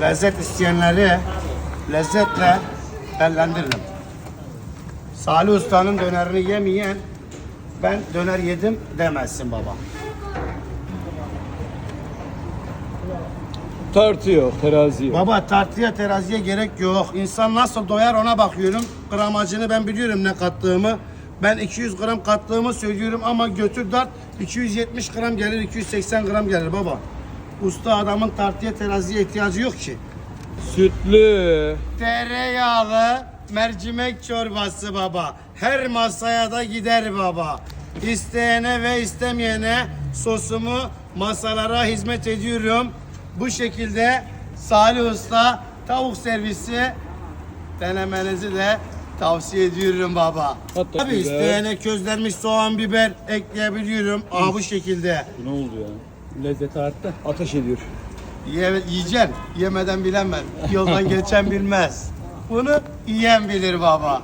lezzet isteyenleri lezzetle ellendiririm. Salih Usta'nın dönerini yemeyen ben döner yedim demezsin baba. Tartıyor, terazi yok. Baba tartıya teraziye gerek yok. İnsan nasıl doyar ona bakıyorum. Gramajını ben biliyorum ne kattığımı. Ben 200 gram kattığımı söylüyorum ama götür dart 270 gram gelir 280 gram gelir baba. Usta adamın tartıya teraziye ihtiyacı yok ki. Sütlü. Tereyağlı mercimek çorbası baba. Her masaya da gider baba. İsteyene ve istemeyene sosumu masalara hizmet ediyorum. Bu şekilde Salih Usta tavuk servisi denemenizi de tavsiye ediyorum baba. Hatta Tabii biber. isteyene közlenmiş soğan biber ekleyebiliyorum. Aa bu şekilde. Bu ne oldu ya? Lezzet arttı. Ateş ediyor. Ye, yiyeceksin. Yemeden bilemez. Yoldan geçen bilmez. Bunu yiyen bilir baba.